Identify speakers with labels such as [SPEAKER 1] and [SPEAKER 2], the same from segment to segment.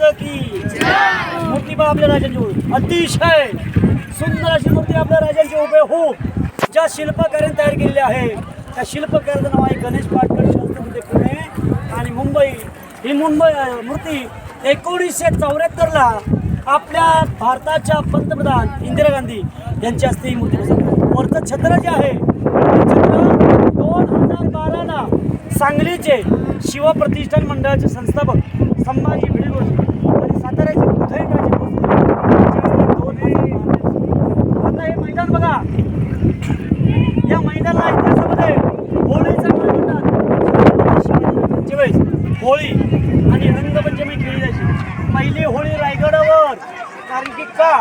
[SPEAKER 1] महाराज की मूर्ती पण आपल्या राजांची अतिशय सुंदर अशी मूर्ती आपल्या राजांची उभे हो ज्या शिल्पकारांनी तयार केलेली आहे त्या शिल्पकाराचं नाव आहे गणेश पाटकर शास्त्री पुणे आणि मुंबई. ही मुंबई मूर्ती एकोणीसशे चौऱ्याहत्तरला आपल्या भारताच्या पंतप्रधान इंदिरा गांधी यांच्या हस्ते ही मूर्ती वरचं छत्र जे आहे छत्र दोन हजार बाराला सांगलीचे शिवप्रतिष्ठान मंडळाचे संस्थापक संभाजी भिडेगोळे आणि साताऱ्याचे उदयनराजे भोसले यांच्या हस्ते दोन हजार बारा. आता हे मैदान बघा या मैदानाला इतिहासामध्ये होळीचा मान म्हणतात शिवाजी वेळेस होळी आणि रंगपंचमी खेळली जायची पहिली होळी रायगडावर कारण की का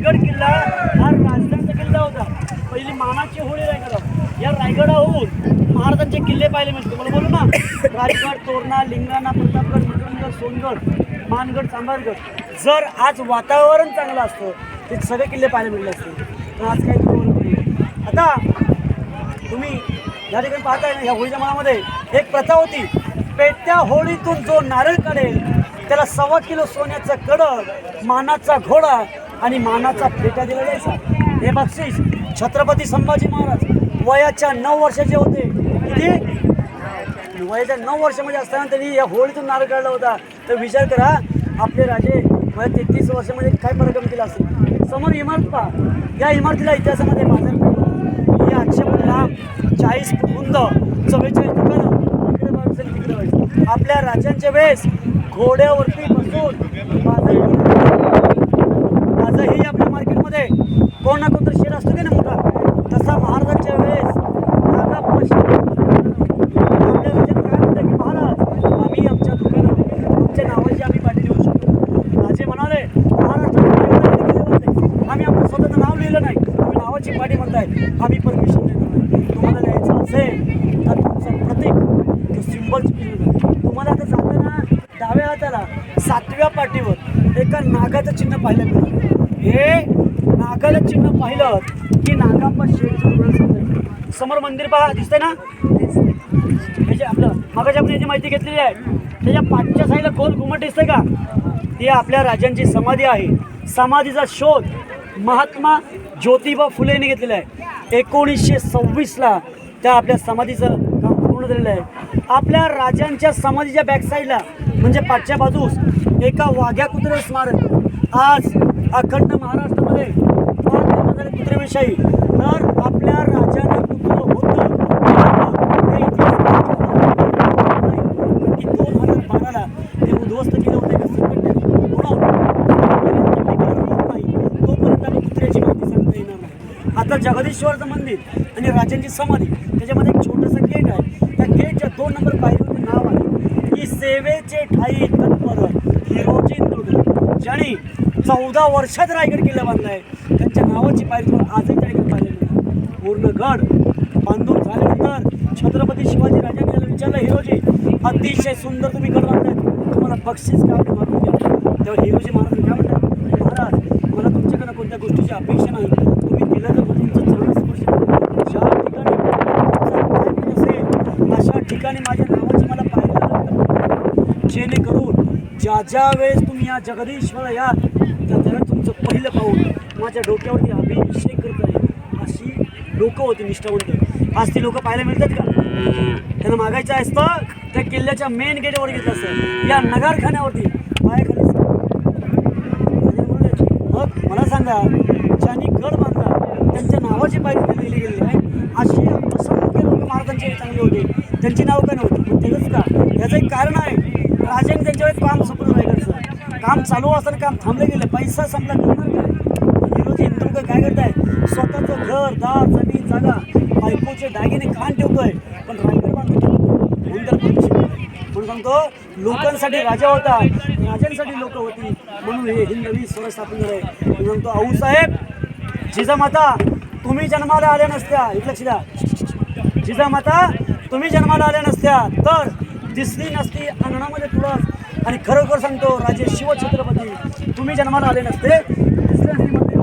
[SPEAKER 1] रायगड किल्ला हा राजधानीचा किल्ला होता. पहिली मानाची होळी रायगडावर. या रायगडाहून महाराजांचे किल्ले पाहिले मिळते मला बोलू ना? राजगड तोरणा लिंगाणा प्रतापगड विक्रमगड सोनगड मानगड चांभारगड. जर आज वातावरण चांगलं असतं ते सगळे किल्ले पाहायला मिळले असते. तर आज काही बरोबर आता तुम्ही या ठिकाणी पाहताय ना या होळीच्या मनामध्ये एक प्रथा होती. पेटत्या होळीतून जो नारळ काढेल त्याला सव्वा किलो सोन्याचा कडक मानाचा घोडा आणि मानाचा फेटा दिला जायचा. हे बक्षीस छत्रपती संभाजी महाराज वयाच्या नऊ वर्षाचे होते. किती? वयाच्या नऊ वर्षामध्ये असताना त्यांनी या होळीतून नारळ काढला होता. तर विचार करा आपले राजे वया तेहतीस वर्षामध्ये काय पराक्रम केला असेल? समोर इमारत पहा. या इमारतीला इतिहासामध्ये बाजार ही आठशे फूट लांब चाळीस फूट रुंद चव्वेचाळीस दुकानं तिकडे आपल्या राजांच्या वेळेस घोड्यावरती बसून बाजार आजही आपल्या मार्केटमध्ये कोण ना कोणतरी शेर असतो की नाही मोठा तसा महाराजांच्या वेळेस नागा पश्चिम आपल्या राज्यात काय म्हणतात की महाराज आम्ही आमच्या दुकानात आमच्या नावाची आम्ही पाठी देऊ शकतो राजे म्हणाले महाराष्ट्रात एवढं कधी केलं नव्हते. आम्ही आमचं स्वतःचं नाव लिहिलं नाही तुम्ही नावाची आम्ही परमिशन देणार नाही. तुम्हाला लिहायचं असेल तर तुमचं प्रतीक सिम्बल तुम्हाला आता जाताना डाव्या हाताला सातव्या पाठीवर एका नागाचं चिन्ह पाहिलं मिळालं. हे नागाचं चिन्ह पाहिलं की नागापा शेठ समोर मंदिर पहा दिसतंय ना? ह्याचे आपलं मगाशी आपण याची माहिती घेतलेली आहे त्याच्या पाठच्या साईडला गोल घुमट दिसतंय का? ती आपल्या राजांची समाधी आहे. समाधीचा शोध महात्मा ज्योतिबा फुलेने घेतलेला आहे. एकोणीसशे सव्वीसला त्या आपल्या समाधीचं काम पूर्ण झालेलं आहे. आपल्या राजांच्या समाधीच्या बॅकसाईडला म्हणजे पाठच्या बाजूस एका वाघ्या कुत्रे स्मारक. आज अखंड महाराष्ट्रामध्ये कुत्रेविषयी तर आपल्या राजा कुत्र होतं हे इतिहास की दोन हजार बाराला ते उद्ध्वस्त केलं होते का संघटनेने म्हणून जोपर्यंत मी करत नाही तोपर्यंत आम्ही कुत्र्याची माहिती सांगता येणार नाही आता जगदीश्वरचं मंदिर आणि राजांची समाधी त्याच्यामध्ये एक छोटंसं गेट आहे. त्या गेटच्या दोन नंबर पायरीवरती नाव आहे. की सेवेचे ठाई तत्पर हिरोजी दुर्ग. ज्यांनी चौदा वर्षात रायगड किल्ला आहे त्यांच्या नावाची पायरी तुम्हाला आजही रायगड पाहिलेली आहे. पूर्ण गड बांधून झाल्यानंतर छत्रपती शिवाजी राजांनी याला विचारलं हिरोजी अतिशय सुंदर तुम्ही गड बांधलाय. तुम्हाला बक्षीस काय मागून घ्या तेव्हा हिरोजी महाराज काय म्हणतात महाराज मला तुमच्याकडे कोणत्या गोष्टीची अपेक्षा नाही तुम्ही दिलं तर तुमचं चरण स्पर्श करू. ज्या ठिकाणी तुमचं पाय पडत असेल अशा ठिकाणी माझ्या नावाची मला पाहिलं जेणेकरून ज्या ज्या वेळेस तुम्ही या जगदीश्वर या त्यावेळेस तुमचं पहिलं पाऊल माझ्या डोक्यावरती अभिषेक करत आहे अशी लोकं होती निष्ठावंत. आज ती लोकं पाहायला मिळतात का? त्यांना मागायचं असतं त्या किल्ल्याच्या मेन गेटवर घेतलं असतं. या नगारखान्यावरती पायाखाली राजे मग मला सांगा ज्यांनी गड बांधला त्यांच्या नावाची पायरी दिली गेली आहे. अशी असंख्य लोक महाराजांचे चांगले होते. त्यांची नाव काय नव्हती? त्याचंच का? याचं एक कारण आहे. राजाने त्यांच्या वेळेस काम संपलं राहिलं काम चालू असताना काम थांबलं गेलं पैसा संपला करणार काय? विरोधी इंद्रुक काय करताय? स्वतःचं घर दार जमीन जागा बायकोचे दागिने कान ठेवतोय पण रायगड बांधतो म्हणून सांगतो लोकांसाठी राजा होता राजांसाठी लोक होती. म्हणून हे हिंदवी स्वराज स्थापन झालंय म्हणून सांगतो आऊसाहेब जिजामाता तुम्ही जन्माला आल्या नसत्या. एक लक्ष द्या. जिजामाता तुम्ही जन्माला आल्या नसत्या. तर दिसली नसती अंगणामध्ये तुळस. आणि खरोखर सांगतो राजे शिवछत्रपती तुम्ही जन्माला आले नसते. नसते मंदिर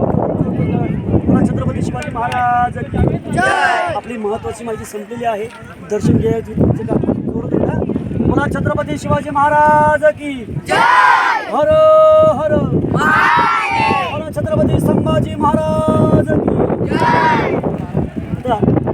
[SPEAKER 1] पुन्हा छत्रपती शिवाजी महाराज. की आपली महत्वाची माहिती संपलेली आहे. दर्शन का? बोला छत्रपती शिवाजी महाराज की हर हर. बोला छत्रपती संभाजी महाराज की